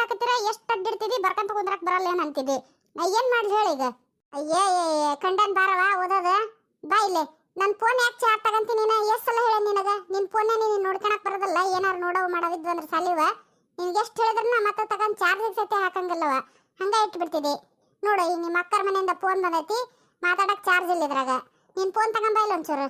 ಓಡಾಡಕತ್ತಿರ ಎಷ್ಟು ಅಡ್ಡಿಡ್ತಿದಿ ಬರ್ಕಂತ ಕುಂದ್ರಕ್ ಬರಲ್ಲ ಏನ್ ಅಂತಿದಿ? ನಾ ಏನ್ ಮಾಡ್ಲಿ ಹೇಳಿ ಈಗ. ಅಯ್ಯೇ ಕಂಡನ್ ಬಾರವ ಓದೋದ? ಬಾ ಇಲ್ಲಿ. ನನ್ನ ಫೋನ್ ಯಾಕೆ ಚಾರ್ಜ್ ತಗಂತಿ ನೀನು? ಎಷ್ಟು ಸಲ ಹೇಳ ನಿನಗ? ನಿನ್ ಫೋನ್ ನೀನು ನೋಡ್ಕೊಳಕ್ ಬರೋದಲ್ಲ, ಏನಾರು ನೋಡೋ ಮಾಡೋದಿದ್ವು ಅಂದ್ರೆ ಸಾಲಿವ? ನಿನ್ಗೆ ಎಷ್ಟು ಹೇಳಿದ್ರು ನಾ ಮತ್ತೆ ತಗೊಂಡ್ ಚಾರ್ಜಿಗೆ ಸತಿ ಹಾಕಂಗಿಲ್ಲವ ಹಂಗ ಇಟ್ಬಿಡ್ತಿದಿ. ನೋಡು, ಈಗ ನಿಮ್ಮ ಅಕ್ಕರ ಮನೆಯಿಂದ ಫೋನ್ ಬಂದೈತಿ, ಮಾತಾಡಕ್ ಚಾರ್ಜ್ ಇಲ್ಲ ಇದ್ರಾಗ. ನಿನ್ ಫೋನ್ ತಗೊಂಬ ಇಲ್ಲ ಒಂಚೂರು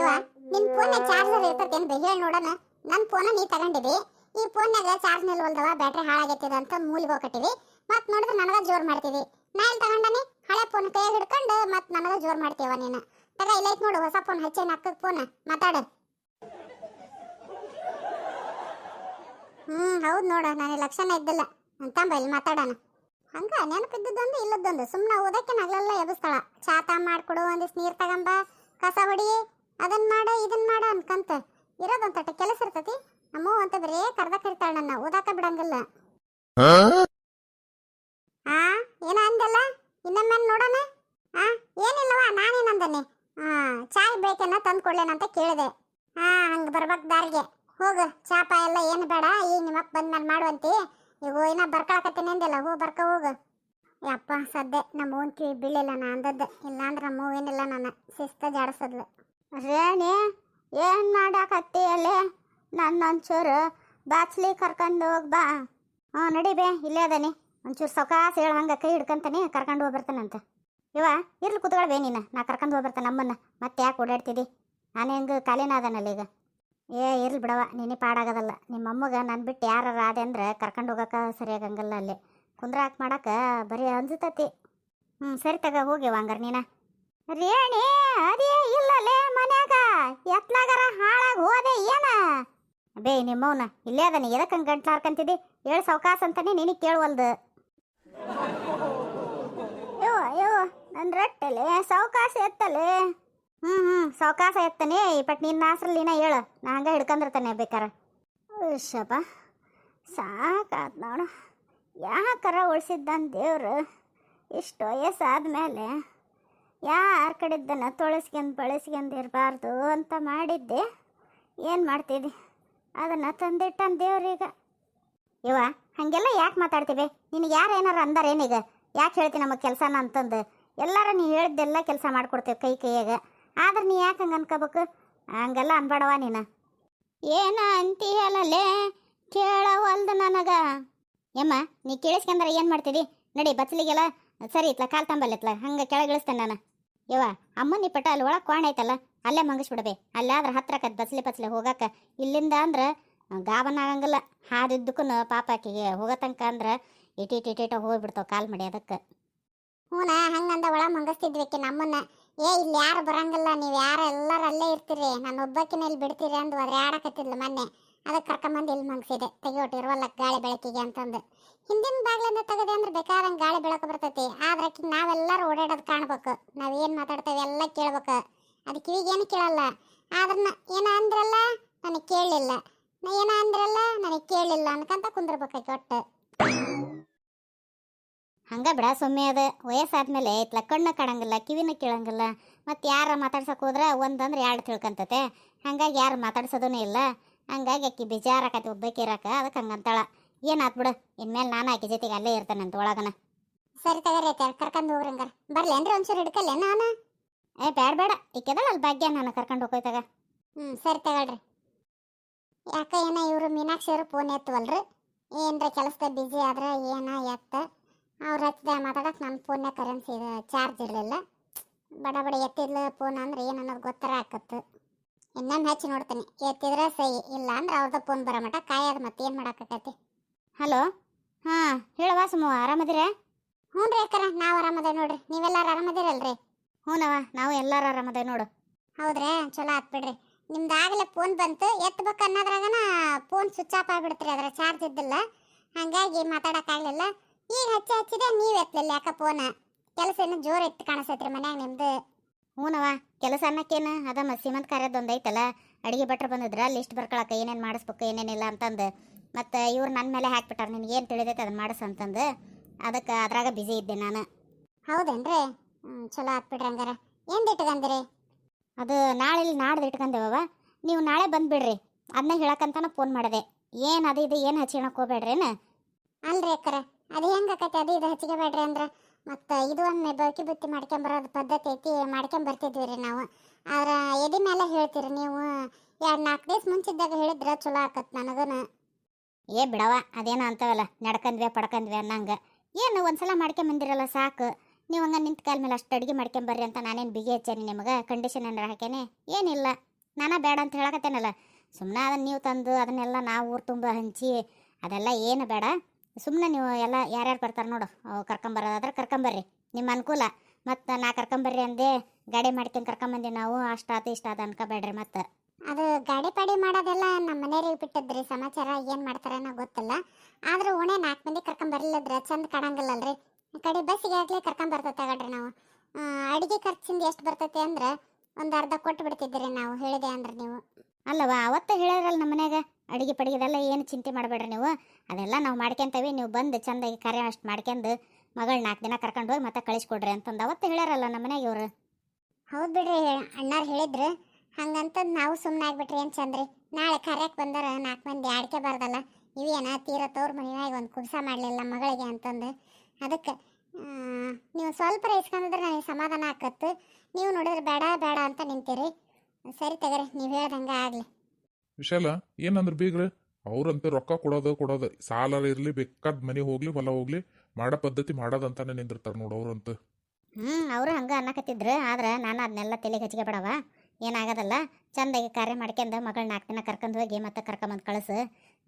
ಇವ ನಿನ್ ಫೋನ್ ಚಾರ್ಜರ್ ಇರ್ತೈತೇನ್ ಬೇ ಹೇಳಿ ನೋಡೋಣ. ನನ್ನ ಫೋನ್ ನೀ ತಗೊಂಡಿದಿ. ಈ ಫೋನ್ನಾಗ ಚಾರ್ಜ್ ನಿಲ್ವಲ್ದವ ಬ್ಯಾಟ್ರಿ ಹಾಳಾಗೈತಿದ ಅಂತ ಮೂಲಿಗೆ ಹೋಗಟ್ಟಿದಿ ಮತ್ತೆ ನೋಡಿದ್ರೆ ನನಗ ಜೋರ್ ಮಾಡ್ತೀವಿ. ನಾ ಇಲ್ಲಿ ತಗೊಂಡನಿ? ಹಳೆ ಫೋನ್ ಕೈಯಾಗ ಹಿಡ್ಕೊಂಡು ಮತ್ತೆ ನನಗ ಜೋರ್ ಮಾಡ್ತೀವ ನೀನು. ತಗ ಇಲ್ಲ ಐತ್ ನೋಡು, ಹೊಸ ಫೋನ್ ಹಚ್ಚೇನ ಅಕ್ಕಗ್ ಫೋನ್, ಮಾತಾಡು. ಹ್ಮ್, ಹೌದು ನೋಡು ನನಗೆ ಲಕ್ಷಣ ಇದ್ದಿಲ್ಲ. ಅಂತಂಬ ಇಲ್ಲಿ ಮಾತಾಡೋಣ. ಹಂಗ ನೆನಪಿದ್ದೊಂದು ಇಲ್ಲದೊಂದು ಸುಮ್ಮನೆ ಓದಕ್ಕೆ ನಗಲೆಲ್ಲ ಎಬ್ಸ್ತಾಳ. ಚಾತ ತಾ ಮಾಡ್ಕೊಡು, ಒಂದಿಷ್ಟು ನೀರು ತಗೊಂಬ, ಕಸ ಹೊಡಿ. ಅದನ್ನ ಮಾಡ ಇದನ್ನ ಮಾಡ ಅನ್ಕಂತ. ಇರೋದೊಂದ್ ತಟ್ಟ ಕೆಲಸ ಇರ್ತತಿ? ನಮ್ಮವ್ವ ಅಂತ ಬರೇ ಕರ್ದ ಕರಿತಾಳ ನನ್ನ ಓದಾಕ ಬಿಡಂಗಿಲ್ಲ. ಆ ಏನ ಅಂದಲ್ಲ ಇನ್ನೊಮ್ಮೆ ನೋಡೋಣ? ಆ ಏನಿಲ್ಲವಾ ನಾನೇನಂದನೆ ಆ ಚಾಯ್ ಬೇಕೇನ ತಂದು ಕೊಡ್ಲೇನಂತ ಕೇಳಿದೆ. ಹಾ ಹಂಗ ಬರ್ಬೇಕು ದಾರಿಗೆ. ಹೋಗು ಚಾಪ ಎಲ್ಲ ಏನು ಬೇಡ ಈಗ ನಿಮ್ಮಪ್ಪ ಬಂದ್ಮೇಲೆ ಮಾಡುವಂತಿ. ಈಗ ಏನ ಬರ್ಕೊಳಕತ್ತೀನಿ ಅಂದಿಲ್ಲ ಹೋ ಬರ್ಕ ಹೋಗು. ಯಪ್ಪ ಸದ್ದೆ ನಮ್ಮ ಓನ್ ಕಿವಿ ಬೀಳಿಲ್ಲ ನಾ ಅಂದದ್ದು. ಇಲ್ಲಾಂದ್ರೆ ನಮ್ಮ ಏನಿಲ್ಲ ನಾನು ಶಿಸ್ತ ಜಾಡಿಸದ್ಲು. ರೇಣಿ ಏನು ಮಾಡಾಕತ್ತಿ ಅಲ್ಲೇ? ನನ್ನ ಒಂಚೂರು ಬಾಚ್ಲಿ ಕರ್ಕೊಂಡು ಹೋಗಿ ಬಾ. ಹ್ಞೂ, ನಡಿ ಬೇ, ಇಲ್ಲೇ ಅದಾನೆ. ಒಂಚೂರು ಸೌಕಾಸ ಹೇಳ ಹಂಗೆ ಕೈ ಹಿಡ್ಕಂತಾನೆ ಕರ್ಕೊಂಡು ಹೋಗಿ ಬರ್ತಾನಂತ ಇವ, ಇರ್ಲಿ ಕುತ್ಕೊಳ್ಬೇ ನೀನು. ನಾ ಕರ್ಕೊಂಡು ಹೋಗಿ ಬರ್ತಾನೆ ನಮ್ಮನ್ನ. ಮತ್ತೆ ಯಾಕೆ ಓಡಾಡ್ತಿದ್ದಿ ನಾನು ಹೆಂಗೆ ಖಾಲಿನ ಅದನಲ್ಲ ಈಗ? ಏ, ಇರ್ಲಿ ಬಿಡವ ನೀನೇ ಪಾಡಾಗದಲ್ಲ. ನಿಮ್ಮ ಅಮ್ಮಗೆ ನಾನು ಬಿಟ್ಟು ಯಾರು ಆದೆ ಅಂದ್ರೆ ಕರ್ಕೊಂಡು ಹೋಗಕ್ಕೆ ಸರಿಯಾಗಂಗಲ್ಲ ಅಲ್ಲಿ. ಕುಂದ್ರಾಕ್ ಮಾಡಕ್ಕೆ ಬರೀ ಅಂಜುತತಿ. ಹ್ಞೂ ಸರಿ ತಗ ಹೋಗಿವ ಹಂಗಾರೆ ನೀನ. ರೇಣಿ, ಅದೇ ಇಲ್ಲಲೇ ಮನ್ಯಾಗ. ಎತ್ಲಾಗರ ಹಾಳಾಗಿ ಹೋದೆ ಏನ? ಬೇ ನಿಮ್ಮವನ ಇಲ್ಲೇ ಅದನ್ನ ಎದಕ್ಕೆ ಹಂಗೆ ಗಂಟ್ಲು ಹಾರ್ಕಂತಿದ್ದಿ ಏಳು ಸೌಕಾಸ ಅಂತಾನೆ ನಿನಗೆ ಕೇಳುವಲ್ದು. ಯೋ ಯೋ ನನ್ನ ರಟ್ಟಲೆ ಸೌಕಾಸ ಎತ್ತಲೆ? ಹ್ಞೂ ಹ್ಞೂ ಸೌಕಾಸ ಎತ್ತನೆ, ಬಟ್ ನಿನ್ನ ಹೆಸ್ರಲ್ಲಿ ನೀನ ಹೇಳು, ನಾ ಹಂಗೆ ಹಿಡ್ಕೊಂಡಿರ್ತಾನೆ ಬೇಕಾರೆ. ಶಪ ಸಾಕಾತ್ ನೋಡು. ಯಾಕರ ಉಳಿಸಿದ್ದಾನ ದೇವ್ರು? ಇಷ್ಟು ವಯಸ್ಸಾದ್ಮೇಲೆ ಯಾರ ಕಡೆದ್ದನ್ನ ತೊಳಸ್ಕೊಂಡು, ಬಳಸ್ಕೊಂಡು ಇರಬಾರ್ದು ಅಂತ ಮಾಡಿದ್ದೆ. ಏನು ಮಾಡ್ತಿದ್ದೆ? ಅದನ್ನು ತಂದಿಟ್ಟಾನ ದೇವ್ರೀಗ. ಇವ ಹಾಗೆಲ್ಲ ಯಾಕೆ ಮಾತಾಡ್ತೀವಿ? ನಿನಗೆ ಯಾರು ಏನಾರ ಅಂದಾರೇನೀಗ ಯಾಕೆ ಹೇಳ್ತೀನಿ ನಮಗೆ ಕೆಲಸನ ಅಂತಂದು? ಎಲ್ಲಾರ ನೀ ಹೇಳಿದ್ದೆಲ್ಲ ಕೆಲಸ ಮಾಡ್ಕೊಡ್ತೇವೆ ಕೈ ಕೈಯಾಗ. ಆದ್ರೆ ನೀ ಯಾಕೆ ಹಂಗೆ ಅನ್ಕೋಬೇಕು? ಹಂಗೆಲ್ಲ ಅನ್ಬೇಡವ ನೀನು. ಏನ ಅಂತೀಯಲ್ಲೇ ಕೇಳವಲ್ದು ನನಗ. ಯಮ್ಮ, ನೀ ಕೇಳಿಸ್ಕೊಂಡ್ರೆ ಏನು ಮಾಡ್ತೀರಿ ನಡಿ ಬಚ್ಚಲಿಗೆಲ್ಲ ಸರಿ ಇತ್ಲ, ಕಾಲ್ ತಂಬಲ್ಲಿತ್ಲ ಹಂಗೆ ಕೆಳಗಿಳಿಸ್ತೇನೆ ನಾನು. ಯವ್ವ ಅಮ್ಮನ ಪಟ ಅಲ್ಲಿ ಒಳಗೆ ಕೋಣ ಐತಲ್ಲ, ಅಲ್ಲೇ ಮಂಗಿಸ್ಬಿಡಬೇ. ಅಲ್ಲಾದ್ರೆ ಹತ್ರಕತ್ ಬಸ್ಲೆ ಬಸ್ಲೆ ಹೋಗಾಕ. ಇಲ್ಲಿಂದ ಅಂದ್ರೆ ಗಾಬನ ಆಗಂಗಿಲ್ಲ. ಹಾದಿದ್ದಕ್ಕೂ ಪಾಪ ಆಕಿಗೆ ಹೋಗೋ ತನಕ ಅಂದ್ರೆ ಇಟಿಟ್ ಇಟಿಟ ಹೋಗ್ಬಿಡ್ತಾವ ಕಾಲ್ ಮಾಡಿ ಅದಕ್ಕೆ. ಹ್ಞೂನ ಹಂಗಂದ ಒಳ ಮಂಗಸ್ತಿದ್ವಿಕ್ಕೆ ನಮ್ಮನ್ನ. ಏ, ಇಲ್ಲಿ ಯಾರು ಬರಂಗಿಲ್ಲ, ನೀವು ಯಾರು ಎಲ್ಲರೂ ಅಲ್ಲೇ ಇರ್ತೀರಿ. ನಾನು ಒಬ್ಬಕ್ಕಿನ ಇಲ್ಲಿ ಬಿಡ್ತೀರಿ ಅಂದು ಅದ್ರ ಆಡಕತ್ತಿದ್ಲು ಮೊನ್ನೆ. ಅದಕ್ಕೆ ಕರ್ಕೊಂಬಂದು ಇಲ್ಲಿ ಮಂಗಿಸಿದೆ. ತೆಗಿಯೋಟ್ ಇರುವಲ್ಲ ಗಾಳಿ ಬೆಳಕಿಗೆ ಅಂತಂದು. ಹಿಂದಿನ ಬಾಗ್ಲನ್ನ ತೆಗದೆ ಅಂದ್ರೆ ಬೇಕಾದಂಗೆ ಗಾಳಿ ಬೆಳಕು ಬರ್ತೈತಿ. ಆದ್ರೆ ಆಕಿಗೆ ನಾವೆಲ್ಲರೂ ಓಡಾಡೋದು ಕಾಣ್ಬೇಕು. ನಾವೇನು ಮಾತಾಡ್ತೇವೆ ಎಲ್ಲ ಕೇಳ್ಬೇಕು. ಅದು ಕಿವಿಗೇನು ಕೇಳಲ್ಲ. ಆದ್ರೆ ನ- ಏನ ಅಂದ್ರಲ್ಲ? ನನಗೆ ಕೇಳಲಿಲ್ಲ. ನಾ ಏನ ಅಂದ್ರಲ್ಲ? ನನಗೆ ಕೇಳಲಿಲ್ಲ ಅನ್ಕಂತ ಕುಂದಿರ್ಬೇಕಾಕಿ ಒಟ್ಟು. ಹಂಗ ಬಿಡ ಸೊಮ್ಮೆ ಅದ. ವಯಸ್ಸಾದ್ಮೇಲೆ ಇತ್ಲ ಕಣ್ಣು ಕಾಣಂಗಿಲ್ಲ, ಕಿವಿನ ಕೇಳಂಗಿಲ್ಲ. ಮತ್ತೆ ಯಾರ ಮಾತಾಡ್ಸಕ್ ಹೋದ್ರ ಒಂದಂದ್ರೆ ಎರಡು ತಿಳ್ಕಂತತೆ. ಹಂಗಾಗಿ ಯಾರು ಮಾತಾಡ್ಸೋದೂ ಇಲ್ಲ. ಹಂಗಾಗಿ ಆಕಿ ಬೇಜಾರಾಕತಿ ಒಬ್ಬಾಕಿ ಇರಕ ಅದಕ್ಕೆ ಹಂಗಂತಾಳ. ಏನಾತ್ ಬಿಡು. ಇನ್ಮೇಲೆ ನಾನು ಆಕೆ ಜೊತೆಗೆ ಅಲ್ಲೇ ಇರ್ತಾನಂತ ಒಳಗನ. ಸರಿ ತಗರಿ ಕರ್ಕೊಂಡು ಹೋಗ್ರಂಗ ಹಂಗಾರ. ಬರ್ಲಿ ಅಂದ್ರೆ ಒಂಚೂರು ಹಿಡ್ಕಲ್ಲೇ ನಾನು? ಏ ಬೇಡ ಬೇಡ ಇಕ್ಕೆದಳ ಅಲ್ಲಿ ಭಾಗ್ಯ ನಾನು ಕರ್ಕೊಂಡು ಹೋಗೋಯ್ತಾಗ ಹ್ಞೂ ಸರಿ ತಗೊಳ್ರಿ. ಯಾಕ ಏನ ಇವರು ಮೀನಾಕ್ಷಿ ಅವರು ಫೋನ್ ಎತ್ತುವಲ್ರಿ? ಏನ್ರ ಕೆಲಸದ ಬಿಜಿ ಆದ್ರೆ ಏನ ಎತ್ತ? ಅವ್ರು ಹಚ್ಚಿದ ಮಾತಾಡಕ್ಕೆ ನನ್ನ ಫೋನ್ ಕರೆನ್ಸಿ ಚಾರ್ಜ್ ಇರಲಿಲ್ಲ. ಬಡ ಬಡ ಎತ್ತಿದ್ಲು ಫೋನ್ ಅಂದ್ರೆ ಏನು ಅನ್ನೋದು ಗೊತ್ತರ ಆಕತ್ತು ಇನ್ನೊಮ್ಮೆ ಹಚ್ಚಿ ನೋಡ್ತೀನಿ. ಎತ್ತಿದ್ರೆ ಸಹಿ ಇಲ್ಲ ಅಂದ್ರೆ ಅವ್ರದ್ದು ಫೋನ್ ಬರೋ ಮಟ್ಟ ಕಾಯೋದು ಮತ್ತೆ ಏನು ಮಾಡೋಕ್ಕಾಕತಿ ಹಲೋ? ಹಾಂ ಹೇಳುವ ಸುಮ್ಮ ಆರಾಮದಿರ? ಹ್ಞೂ ರೀ ಅಕ್ಕರ ನಾವು ಆರಾಮದೇ ನೋಡ್ರಿ. ನೀವೆಲ್ಲರೂ ಆರಾಮದಿರಲ್ರಿ? ಹ್ಞೂನವ ನಾವು ಎಲ್ಲರೂ ಆರಾಮದೆ ನೋಡು. ಹೌದ್ರಾ? ಚಲೋ ಆತ್ ಬಿಡ್ರಿ. ನಿಮ್ದು ಆಗಲೇ ಫೋನ್ ಬಂತು ಎತ್ತಬೇಕು ಅನ್ನೋದ್ರಾಗನ ಫೋನ್ ಸ್ವಿಚ್ ಆಫ್ ಆಗಿಬಿಡ್ತ್ರಿ ಅದರ ಚಾರ್ಜ್ ಇದ್ದಿಲ್ಲ. ಹಾಗಾಗಿ ಮಾತಾಡೋಕ್ಕಾಗಲಿಲ್ಲ. ಈಗ ಹಚ್ಚಿ ಹಚ್ಚಿದೆ ನೀವು ಎತ್ತಲಿಲ್ಲ ಯಾಕ ಫೋನ್ ಕೆಲಸ ಏನು ಜೋರು ಎತ್ತು ಕಾಣಿಸೈತ್ರಿ ಮನ್ಯಾಗ ನಿಮ್ದು. ಹ್ಞೂನವ ಕೆಲಸ ಅನ್ನಕ್ಕೇನು ಅದ ಮತ್ತೆ ಸೀಮಂತ ಕಾರ್ಯದೊಂದು ಐತಲ್ಲ ಅಡಿಗೆ ಭಟ್ರು ಬಂದಿದ್ರ ಲಿಸ್ಟ್ ಬರ್ಕೊಳಕ್ಕೆ ಏನೇನು ಮಾಡಿಸ್ಬೇಕು ಏನೇನಿಲ್ಲ ಅಂತಂದು. ಮತ್ತು ಇವ್ರು ನನ್ನ ಮೇಲೆ ಹಾಕ್ಬಿಟ್ಟಾರ ನಿನ್ಗೆ ಏನು ತಿಳಿದೈತೆ ಅದನ್ನ ಮಾಡಿಸ್ ಅಂತಂದು. ಅದಕ್ಕೆ ಅದ್ರಾಗ ಬ್ಯುಸಿ ಇದ್ದೆ ನಾನು. ಹೌದೇನ್ರಿ? ಹ್ಞೂ ಚಲೋ ಹಾಕ್ಬಿಡ್ರಿ ಬಿಡ್ರಿ ಹಂಗಾರ. ಏನು ಇಟ್ಕಂದಿರಿ? ಅದು ನಾಳೆ ಇಲ್ಲಿ ನಾಡ್ದು ಇಟ್ಕೊಂಡೇವವ ನೀವು ನಾಳೆ ಬಂದುಬಿಡ್ರಿ. ಅದನ್ನ ಹೇಳಕ್ಕಂತಾನ ಫೋನ್ ಮಾಡಿದೆ. ಏನು ಅದು ಇದು ಏನು ಹಚ್ಕೊಳಕ್ ಹೋಗ್ಬೇಡ್ರೇನ? ಅಲ್ರಿ ಅಕ್ಕರ ಅದು ಹೆಂಗೆ ಹೆಂಗಾಕತಿ ಅದು ಇದು ಹಚ್ಚಿಗೆ ಬೇಡ್ರಿ ಅಂದ್ರೆ. ಮತ್ತು ಇದು ಒಂದು ಬೌಕಿ ಬುತ್ತಿ ಮಾಡ್ಕೊಂಬರೋದು ಪದ್ಧತಿ ಐತಿ ಮಾಡ್ಕೊಂಬರ್ತಿದ್ವಿ ರೀ ನಾವು. ಆದ್ರೆ ಎದೆ ಮೇಲೆ ಹೇಳ್ತೀರಿ ನೀವು. ಎರಡು ನಾಲ್ಕು ದಿವಸ ಮುಂಚಿದ್ದಾಗ ಹೇಳಿದ್ರೆ ಚಲೋ ಆಕತ್ ನನಗನ. ಏ ಬಿಡವ, ಅದೇನೋ ಅಂತವಲ್ಲ, ನಡ್ಕಂದ್ವಿ, ಪಡ್ಕಂದ್ವಿ ಅನ್ನಂಗೆ. ಏನು ಒಂದ್ಸಲ ಮಾಡ್ಕೊಂಬಂದಿರಲ್ಲ ಸಾಕು. ನೀವು ಹಂಗೆ ನಿಂತ ಕಾಲ ಮೇಲೆ ಅಷ್ಟು ಅಡುಗೆ ಮಾಡ್ಕೊಂಬರ್ರಿ ಅಂತ ನಾನೇನು ಬಿಗಿ ಹಚ್ಚೇನಿ ನಿಮಗೆ ಕಂಡೀಷನ್ ಏನಾರ ಹಾಕೇನೆ ಏನಿಲ್ಲ. ನಾನಾ ಬೇಡ ಅಂತ ಹೇಳಕತ್ತೇನಲ್ಲ. ಸುಮ್ಮನೆ ಅದನ್ನು ನೀವು ತಂದು ಅದನ್ನೆಲ್ಲ ನಾವು ಊರು ತುಂಬ ಹಂಚಿ, ಅದೆಲ್ಲ ಏನು ಬೇಡ. ಸುಮ್ಮನೆ ನೀವು ಎಲ್ಲ ಯಾರ್ಯಾರು ಬರ್ತಾರೆ ನೋಡು, ಅವು ಕರ್ಕೊಂಬರೋದಾದ್ರೆ ಕರ್ಕೊಂಬರ್ರಿ. ನಿಮ್ಮ ಅನುಕೂಲ. ಮತ್ತು ನಾ ಕರ್ಕೊಂಬರ್ರಿ ಅಂದೆ ಗಾಡಿ ಮಾಡ್ಕೊಂಡು ಕರ್ಕೊಂಬಂದಿ ನಾವು ಅಷ್ಟಾತು ಅದ ಅನ್ಕೋಬೇಡ್ರಿ ಮತ್ತು. ಅದು ಗಾಡಿ ಪಾಡಿ ಮಾಡೋದೆಲ್ಲ ನಮ್ಮ ಮನೆಯವ್ರಿಗೆ ಬಿಟ್ಟದ್ರಿ. ಸಮಾಚಾರ ಏನು ಮಾಡ್ತಾರನೋ ಗೊತ್ತಿಲ್ಲ. ಆದರೂ ಓಣೆ ನಾಲ್ಕು ಮಂದಿ ಕರ್ಕೊಂಬರ್ಲಿಲ್ಲದ್ರೆ ಚಂದ ಕಾಣಂಗಿಲ್ಲಲ್ರಿ. ರೀ ಕಡೆ ಬಸ್ಸಿಗೆ ಆಗಲೇ ಕರ್ಕೊಂಬರ್ತೈತೆ ತಗಡ್ರಿ ನಾವು. ಅಡುಗೆ ಖರ್ಚಿಂದ ಎಷ್ಟು ಬರ್ತೈತೆ ಅಂದ್ರೆ ಒಂದು ಅರ್ಧ ಕೊಟ್ಟು ಬಿಡ್ತಿದ್ದೀರಿ ನಾವು ಹೇಳಿದೆ ಅಂದ್ರೆ ನೀವು. ಅಲ್ಲವಾ ಅವತ್ತು ಹೇಳೋರಲ್ಲ ನಮ್ಮ ಮನ್ಯಾಗ ಅಡುಗೆ ಪಡಿಗೆದೆಲ್ಲ ಏನು ಚಿಂತೆ ಮಾಡಬೇಡ್ರಿ ನೀವು. ಅದೆಲ್ಲ ನಾವು ಮಾಡ್ಕೊಂತೀವಿ ನೀವು ಬಂದು ಚಂದಾಗಿ ಕಾರ್ಯ ಅಷ್ಟು ಮಾಡ್ಕೊಂಡು ಮಗಳು ನಾಲ್ಕು ದಿನ ಕರ್ಕೊಂಡು ಹೋಗಿ ಮತ್ತೆ ಕಳಿಸ್ಕೊಡ್ರಿ ಅಂತಂದು ಅವತ್ತು ಹೇಳ್ಯಾರಲ್ಲ ನಮ್ಮ ಮನ್ಯಾಗ ಇವರು. ಹೌದು ಬಿಡ್ರಿ ಅಣ್ಣಾರು ಹೇಳಿದ್ರು. ಹಂಗಂತಂದು ನಾವು ಸುಮ್ಮನೆ ಆಗ್ಬಿಟ್ರಿ ಏನು ಚಂದ್ರಿ? ನಾಳೆ ಕರ್ಯಕ್ಕೆ ಬಂದಾರ ನಾಲ್ಕು ಮಂದಿ ಆಡ್ಕೆ ಬಾರ್ದಲ್ಲ ಇವೇನ ತೀರ ತೋರ್ ಮನೆಯಾಗ ಒಂದು ಕುಬ್ಸ ಮಾಡಲಿಲ್ಲ ಮಗಳಿಗೆ ಅಂತಂದು. ಅದಕ್ಕೆ ನೀವು ಸ್ವಲ್ಪ ಇಸ್ಕೊಂಡಿದ್ರೆ ನನಗೆ ಸಮಾಧಾನ ಆಕತ್ತು ನೀವು ನೋಡಿದ್ರೆ ಬೇಡ ಬೇಡ ಅಂತ ನಿಂತೀರಿ. ಸರಿ ತಗರಿ ನೀವು ಹೇಳ್ದಂಗೆ ಆಗಲಿ. ವಿಶಾಲ ಏನಂದ್ರೆ ಬೀಗ್ರ? ಅವ್ರಂತ ರೊಕ್ಕ ಕೊಡೋದು ಕೊಡೋದು. ಸಾಲ ಇರ್ಲಿ ಬೇಕಾದ ಮನೆ ಹೋಗ್ಲಿ ಹೊಲ ಹೋಗ್ಲಿ ಮಾಡೋ ಪದ್ಧತಿ ಮಾಡೋದಂತಾನೆ ನಿಂದಿರ್ತಾರೆ ನೋಡು ಅವ್ರಂತ. ಹ್ಞೂ ಅವರು ಹಂಗೆ ಅನ್ನಕತ್ತಿದ್ರು ಆದ್ರೆ ನಾನು ಅದನ್ನೆಲ್ಲ ತಲೆಗೆ ಹಚ್ಚಿಗೆ ಬಿಡವ. ಏನಾಗೋದಲ್ಲ? ಚಂದಾಗಿ ಕಾರ್ಯ ಮಾಡ್ಕೊಂಡು ಮಗಳು ನಾಲ್ಕು ದಿನ ಕರ್ಕೊಂಡು ಹೋಗಿ ಮತ್ತೆ ಕರ್ಕೊಂಬಂದು ಕಳಿಸು.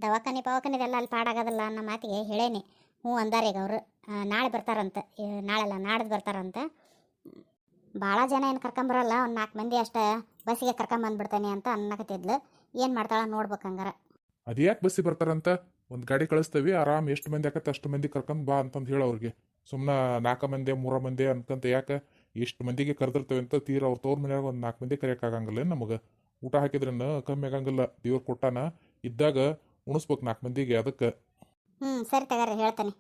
ದವಾಖಾನೆ ಪವಾಖಾನಿದೆಲ್ಲ ಅಲ್ಲಿ ಪಾಡಾಗೋದಲ್ಲ ಅನ್ನೋ ಮಾತಿಗೆ ಹೇಳೇನಿ. ಹ್ಞೂ ಅಂದಾರೆ ಈಗ ಅವರು. ನಾಳೆ ಬರ್ತಾರಂತ. ನಾಳೆಲ್ಲ, ನಾಡ್ದು ಬರ್ತಾರಂತ. ಭಾಳ ಜನ ಏನು ಕರ್ಕೊಂಬರಲ್ಲ ಒಂದು ನಾಲ್ಕು ಮಂದಿ ಅಷ್ಟೇ ಬಸ್ಸಿಗೆ ಕರ್ಕೊಂಬಂದ್ಬಿಡ್ತಾನೆ ಅಂತ ಅನ್ನಕತ್ತಿದ್ಲು. ಏನು ಮಾಡ್ತಾಳ ನೋಡ್ಬೇಕು ಹಂಗಾರ. ಅದ್ಯಾಕೆ ಬಸ್ಸಿಗೆ ಬರ್ತಾರಂತ? ಒಂದು ಗಾಡಿ ಕಳಿಸ್ತೀವಿ. ಆರಾಮ್ ಎಷ್ಟು ಮಂದಿ ಆಕತ್ತೆ ಅಷ್ಟು ಮಂದಿ ಕರ್ಕೊಂಡ್ ಬಾ ಅಂತಂದು ಹೇಳೋ ಅವ್ರಿಗೆ. ಸುಮ್ಮನೆ ನಾಲ್ಕು ಮಂದಿ, ಮೂರು ಮಂದಿ ಅಂತಂತ ಯಾಕೆ? ಎಷ್ಟು ಮಂದಿಗೆ ಕರೆದಿರ್ತೇವೆ ಅಂತ ತೀರ ಅವ್ರ ತೋರ್ ಮನ್ಯಾಗ ಒಂದು ನಾಲ್ಕು ಮಂದಿ ಕರೆಯೋಕ್ಕಾಗಂಗಿಲ್ಲ ನಮಗೆ? ಊಟ ಹಾಕಿದ್ರನ್ನ ಕಮ್ಮಿ ಆಗಂಗಿಲ್ಲ. ದೇವ್ರು ಕೊಟ್ಟಾನ ಇದ್ದಾಗ ಉಣಿಸ್ಬೇಕು ನಾಲ್ಕು ಮಂದಿಗೆ ಅದಕ್ಕೆ. ಹ್ಞೂ ಸರಿ ತಗಾರ ಹೇಳ್ತಾನೆ.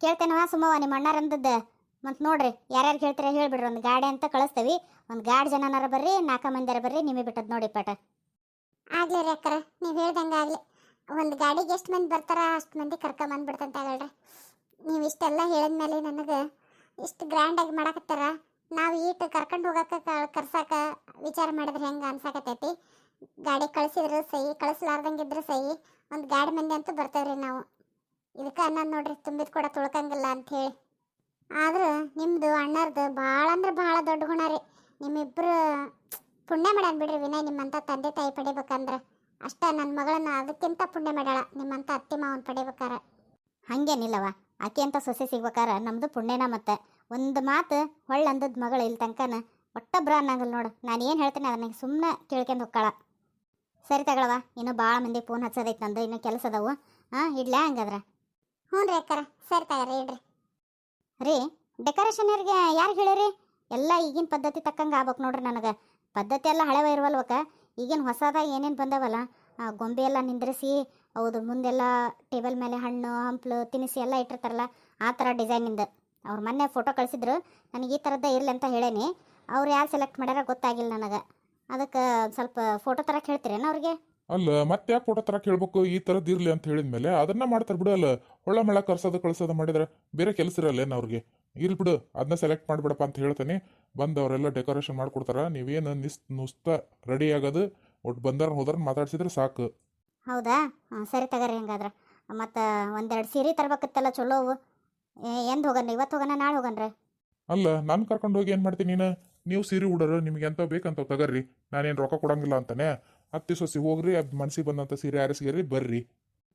ಕೇಳ್ತೇನವ ಸುಮ್ಮವ ನಿಮ್ಮ ಅಣ್ಣಾರಂದದ್ದು ಮತ್ತು ನೋಡ್ರಿ ಯಾರ್ಯಾರು ಹೇಳ್ತೀರ ಹೇಳ್ಬಿಡ್ರಿ ಒಂದು ಗಾಡಿ ಅಂತ ಕಳಿಸ್ತೀವಿ. ಒಂದು ಗಾಡಿ ಜನನಾರ ಬರ್ರಿ ನಾಲ್ಕು ಮಂದಿರ ಬರ್ರಿ ನಿಮಗೆ ಬಿಟ್ಟದ್ ನೋಡಿ ಪಟ. ಆಗ್ಲಿ ರೀ ಅಕ್ಕರ ನೀವು ಹೇಳ್ದಂಗೆ ಆಗ್ಲಿ. ಒಂದು ಗಾಡಿಗೆ ಎಷ್ಟು ಮಂದಿ ಬರ್ತಾರ ಅಷ್ಟು ಮಂದಿ ಕರ್ಕೊಂಬಂದ್ಬಿಡ್ತಂತ ಹೇಳ್ರಿ. ನೀವು ಇಷ್ಟೆಲ್ಲ ಹೇಳಿದ್ಮೇಲೆ ನನಗೆ ಇಷ್ಟು ಗ್ರ್ಯಾಂಡಾಗಿ ಮಾಡಕತ್ತಾರ? ನಾವು ಈಟ್ ಕರ್ಕೊಂಡು ಹೋಗಕ್ಕೆ ಕರ್ಸಾಕ ವಿಚಾರ ಮಾಡಿದ್ರೆ ಹೆಂಗೆ ಅನ್ಸಾಕತ್ತೈತಿ ಗಾಡಿ ಕಳಿಸಿದ್ರು ಸಹಿ ಕಳಿಸ್ಲಾರ್ದಂಗಿದ್ರು ಸಹಿ ಒಂದು ಗಾಡಿ ಮಂದಿ ಅಂತೂ ಬರ್ತೇವ್ರಿ ನಾವು. ಇದಕ್ಕೆ ಅನ್ನೋದು ನೋಡ್ರಿ, ತುಂಬಿದ ಕೂಡ ತುಳ್ಕಂಗಿಲ್ಲ ಅಂಥೇಳಿ ಆದ್ರೆ ನಿಮ್ಮದು ಅಣ್ಣರ್ದು ಭಾಳ ಅಂದ್ರೆ ಭಾಳ ದೊಡ್ಡ ಗುಣ ರೀ. ನಿಮ್ಮಿಬ್ಬರು ಪುಣ್ಯ ಮಾಡ್ಯಾನ ಬಿಡ್ರಿ ವಿನಯ್, ನಿಮ್ಮಂತ ತಂದೆ ತಾಯಿ ಪಡಿಬೇಕಂದ್ರೆ. ಅಷ್ಟೇ ನನ್ನ ಮಗಳನ್ನ ಅದಕ್ಕಿಂತ ಪುಣ್ಯ ಮಾಡ್ಯಾಳ, ನಿಮ್ಮಂತ ಅತ್ತಿ ಮಾವನ್ ಪಡಿಬೇಕಾರೆ. ಹಂಗೇನಿಲ್ಲವ ಆಕೆ ಅಂತ ಸೊಸೆ ಸಿಗ್ಬೇಕಾರ ನಮ್ದು ಪುಣ್ಯನ ಮತ್ತೆ. ಒಂದು ಮಾತು ಹೊಳ್ಳ ಅಂದದ ಮಗಳು ಇಲ್ಲಿ ತನಕನ ಒಟ್ಟೊಬ್ರ ಅನ್ನಂಗಲ್ಲ ನೋಡು. ನಾನು ಏನು ಹೇಳ್ತೇನೆ ಅದನ್ನ ಸುಮ್ಮನೆ ಕೇಳ್ಕೊಂಡು ಹೊಕ್ಕಾಳ ಸರಿ ತಗೊಳವ ಇನ್ನೂ ಭಾಳ ಮಂದಿ ಫೋನ್ ಹಚ್ಚೋದೈತೆ ನಂದು ಇನ್ನೂ ಕೆಲಸ ಅದಾವು. ಹಾಂ ಇಡ್ಲೇ ಹಂಗಾದ್ರೆ? ಹ್ಞೂ ರೀ ಅಕ್ಕಾರ ಸರಿ ತಗರಿ ಇಡ್ರಿ. ರೀ ಡೆಕೋರೇಷನರ್ಗೆ ಯಾರು ಹೇಳಿರಿ? ಎಲ್ಲ ಈಗಿನ ಪದ್ಧತಿ ತಕ್ಕಂಗೆ ಆಗ್ಬೇಕು ನೋಡ್ರಿ ನನಗೆ. ಪದ್ಧತಿ ಎಲ್ಲ ಹಳೆವ ಇರುವಲ್ವಕ್ಕ. ಈಗಿನ ಹೊಸದಾಗಿ ಏನೇನು ಬಂದವಲ್ಲ ಆ ಗೊಂಬೆ ಎಲ್ಲ ನಿಂದ್ರಿಸಿ ಹೌದು, ಮುಂದೆಲ್ಲ ಟೇಬಲ್ ಮೇಲೆ ಹಣ್ಣು, ಹಂಪ್ಲು, ತಿನಿಸಿ ಎಲ್ಲ ಇಟ್ಟಿರ್ತಾರಲ್ಲ, ಆ ಥರ ಡಿಸೈನಿಂದ ಅವ್ರು ಮೊನ್ನೆ ಫೋಟೋ ಕಳಿಸಿದ್ರು, ನನಗೆ ಈ ಥರದ್ದೇ ಇರಲಿ ಅಂತ ಹೇಳೇನಿ. ಅವ್ರು ಯಾರು ಸೆಲೆಕ್ಟ್ ಮಾಡ್ಯಾರ ಗೊತ್ತಾಗಿಲ್ಲ ನನಗೆ. ಅದಕ್ಕೆ ಸ್ವಲ್ಪ ಫೋಟೋ ತರಕ್ಕೆ ಹೇಳ್ತೀರೇನು ಅವ್ರಿಗೆ? ಅಲ್ಲ, ಮತ್ತೆ ಯಾಕೆ ಫೋಟೋ ಥರ ಹೇಳ್ಬೇಕು? ಈ ಥರದ್ದು ಇರಲಿ ಅಂತ ಹೇಳಿದ ಮೇಲೆ ಅದನ್ನ ಮಾಡ್ತಾರೆ ಬಿಡು ಅಲ್ಲ. ಒಳ್ಳೆ ಮಳ ಕರ್ಸೋದು, ಕಳ್ಸೋದು ಮಾಡಿದ್ರೆ ಬೇರೆ ಕೆಲಸ ಇರಲ್ಲ ಏನು ಅವ್ರಿಗೆ? ಇರ್ಲಿ ಬಿಡು ಅದನ್ನ ಸೆಲೆಕ್ಟ್ ಮಾಡಿಬಿಡಪ್ಪ ಅಂತ ಹೇಳ್ತೇನೆ. ಬಂದು ಅವರೆಲ್ಲ ಡೆಕೋರೇಷನ್ ಮಾಡಿಕೊಡ್ತಾರೆ. ನೀವೇನು ನಿಸ್, ನುಸ್ತ ರೆಡಿ ಆಗೋದು ಒಟ್ಟು ಬಂದಾರ ಹೋದ್ರೆ ಮಾತಾಡ್ಸಿದ್ರೆ ಸಾಕು. ಹೌದಾ? ಹಾಂ ಸರಿ ತಗರಿ ಹಂಗಾದ್ರೆ. ಮತ್ತು ಒಂದೆರಡು ಸೀರೆ ತರ್ಬೇಕತ್ತಲ್ಲ ಚಲೋ ಅವು. ಎಂದು ಹೋಗನ್ರಿ? ಇವತ್ತು ಹೋಗೋಣ ನಾಳೆ ಹೋಗನ್ರಿ? ಅಲ್ಲ ನಾನು ಕರ್ಕೊಂಡು ಹೋಗಿ ಏನು ಮಾಡ್ತೀನಿ ನೀನು? ನೀವು ಸೀರೆ ಉಡೋರು ನಿಮ್ಗೆ ಎಂತ ಬೇಕಂತ ತಗರ್ರಿ ನಾನೇನು ರೊಕ್ಕ ಕೊಡಂಗಿಲ್ಲ ಅಂತಾನೆ. ಹತ್ತಿ ಸೊಸಿ ಹೋಗ್ರಿ ಅದು ಮನ್ಸಿಗೆ ಬಂದಂಥ ಸೀರೆ ಆರಿಸ್ಗಿರಿ ಬರ್ರಿ.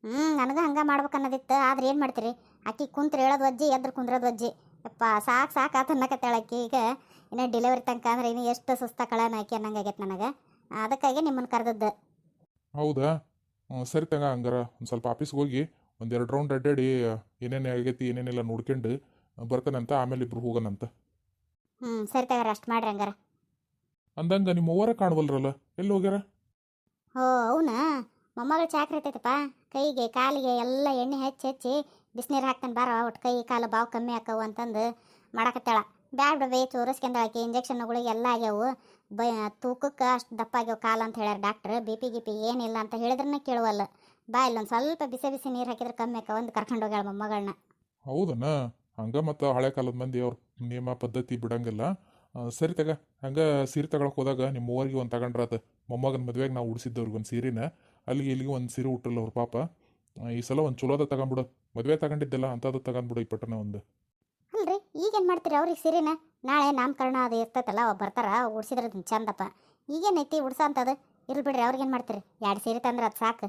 ಹ್ಞೂ ನನಗೆ ಹಂಗೆ ಮಾಡ್ಬೇಕು ಅನ್ನೋದಿತ್ತು ಆದ್ರೆ ಏನು ಮಾಡ್ತೀರಿ? ಅಕ್ಕಿ ಕುಂತ್ರೆ ಹೇಳೋದು ಅಜ್ಜಿ ಎದ್ರು ಕುಂದ್ರೋದು ಅಜ್ಜಿ. ಯಪ್ಪ ಸಾಕು ಸಾಕು ಆತ ಅನ್ನಕತ್ತಾಳ ಆಕಿ ಈಗ ಇನ್ನು ಡೆಲಿವರಿ ತನಕ ಅಂದ್ರೆ ಇನ್ನು ಎಷ್ಟು ಸುಸ್ತ ಕಳನ ಆಕಿ ಅನ್ನಂಗಾಗೈತೆ ನನಗೆ. ಅದಕ್ಕಾಗಿ ನಿಮ್ಮನ್ನು ಕರೆದದ್ದು. ಹೌದಾ? ಸರಿ ತಂಗ ಹಂಗಾರ ಒಂದು ಸ್ವಲ್ಪ ಆಫೀಸ್ಗೆ ಹೋಗಿ ಒಂದೆರಡು ರೌಂಡ್ ಅಡ್ಡಾಡಿ ಏನೇನು ಆಗೈತಿ ಏನೇನೆಲ್ಲ ನೋಡ್ಕೊಂಡು ಬರ್ತಾನಂತ ಆಮೇಲೆ ಇಬ್ರು ಹೋಗೋಣಂತ ಹ್ಞೂ ಸರಿ ತಗಾರ ಅಷ್ಟು ಮಾಡ್ರಿ ಹಂಗಾರ. ಅಂದಂಗ ನಿಮ್ಮ ಅವ್ವರ ಕಾಣವಲ್ರಲ್ಲ ಎಲ್ಲಿ ಹೋಗ್ಯಾರ? ಓ ಅವನಾ ಮೊಮ್ಮಗಳು ಚಾಕ್ರಿ ಐತೈತಪ್ಪ ಕೈಗೆ ಕಾಲಿಗೆ ಎಲ್ಲ ಎಣ್ಣೆ ಹಚ್ಚಿ ಹೆಚ್ಚಿ ಬಿಸಿನೀರು ಹಾಕ್ತಾನೆ ಬಾರ ಒಟ್ಟು ಕೈ ಕಾಲು ಬಾವು ಕಮ್ಮಿ ಆಕವು ಅಂತಂದು ಮಾಡಕತ್ತಾಳ. ಬ್ಯಾಡ ಬೇ ತೋರಿಸ್ಕೊಂಡಾಕಿ ಇಂಜೆಕ್ಷನ್ಗಳಿಗೆ ಎಲ್ಲ ಆಗ್ಯಾವು. ಬ, ತೂಕಕ್ಕೆ ಅಷ್ಟು ದಪ್ಪಾಗ್ಯಾವ ಕಾಲ ಅಂತ ಹೇಳ್ಯಾರ ಡಾಕ್ಟ್ರ್ ಬಿ ಪಿ ಗಿಪಿ ಏನಿಲ್ಲ ಅಂತ ಹೇಳಿದ್ರನ್ನ ಕೇಳುವಲ್ಲ. ಬಾ, ಇಲ್ಲೊಂದು ಸ್ವಲ್ಪ ಬಿಸಿ ಬಿಸಿ ನೀರು ಹಾಕಿದ್ರೆ ಕಮ್ಮಿ ಆಕ ಒಂದು ಕರ್ಕೊಂಡು ಹೋಗ್ಯಾಳ ಮೊಮ್ಮಗಳನ್ನ ಹೌದನ? ಹಂಗ ಮತ್ತು ಹಳೆ ಕಾಲದ ಮಂದಿ ಅವ್ರ ನಿಯಮ ಪದ್ಧತಿ ಬಿಡಂಗಿಲ್ಲ. ಸರಿ ತಗ, ಹಂಗ ಸೀರೆ ತಗೊಳಕ್ ಹೋದಾಗ ನಿಮ್ಮ ಮೂವರಿಗೆ ಒಂದು ತಗೊಂಡ್ರಾತ ಮೊಮ್ಮಗನ ಮದ್ವೆಗೆ ನಾವು ಉಡಿಸಿದ್ದವ್ರಿಗೆ ಒಂದು ಸೀರೆನ. ಅಲ್ಲಿಗೆ ಇಲ್ಲಿಗೆ ಒಂದು ಸೀರೆ ಉಟ್ರಲ್ಲ ಅವ್ರ ಪಾಪ. ಈ ಸಲ ಒಂದು ಚಲೋದ ತಗೊಂಡ್ಬಿಡು. ಮದುವೆ ತಗೊಂಡಿದ್ದೆಲ್ಲ ಅಂಥದ್ದು ತಗೊಂಡ್ಬಿಡು ಈ ಪಟ್ಟಣ ಒಂದು. ಈಗೇನು ಮಾಡ್ತೀರಿ ಅವ್ರಿಗೆ ಸೀರೆನ? ನಾಳೆ ನಾಮಕರಣ ಅದು ಇರ್ತೈತಲ್ಲ ಅವ್ ಬರ್ತಾರ ಉಡ್ಸಿದ್ರೆ ಅದ್ನ ಚಂದಪ್ಪ. ಈಗೇನೈತಿ ಉಡ್ಸ ಅಂತದ? ಇರ್ಲಿ ಬಿಡ್ರಿ, ಅವ್ರಿಗೇನು ಮಾಡ್ತೀರಿ? ಎರಡು ಸೀರೆ ತಂದ್ರೆ ಅದು ಸಾಕು.